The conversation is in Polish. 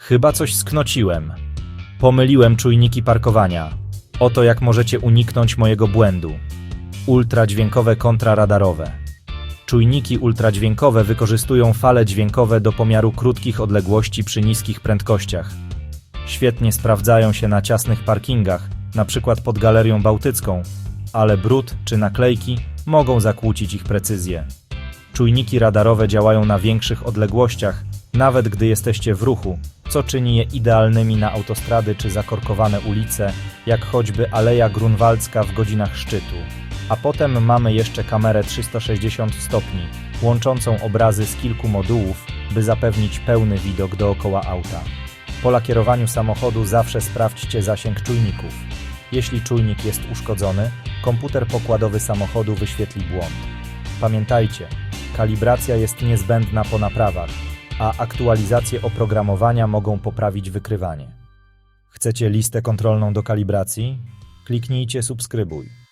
Chyba coś sknociłem. Pomyliłem czujniki parkowania. Oto jak możecie uniknąć mojego błędu. Ultradźwiękowe kontraradarowe. Czujniki ultradźwiękowe wykorzystują fale dźwiękowe do pomiaru krótkich odległości przy niskich prędkościach. Świetnie sprawdzają się na ciasnych parkingach, przykład pod Galerią Bałtycką, ale brud czy naklejki mogą zakłócić ich precyzję. Czujniki radarowe działają na większych odległościach, nawet gdy jesteście w ruchu, co czyni je idealnymi na autostrady czy zakorkowane ulice, jak choćby Aleja Grunwaldzka w godzinach szczytu. A potem mamy jeszcze kamerę 360 stopni, łączącą obrazy z kilku modułów, by zapewnić pełny widok dookoła auta. Po lakierowaniu samochodu zawsze sprawdźcie zasięg czujników. Jeśli czujnik jest uszkodzony, komputer pokładowy samochodu wyświetli błąd. Pamiętajcie, kalibracja jest niezbędna po naprawach, a aktualizacje oprogramowania mogą poprawić wykrywanie. Chcecie listę kontrolną do kalibracji? Kliknijcie subskrybuj.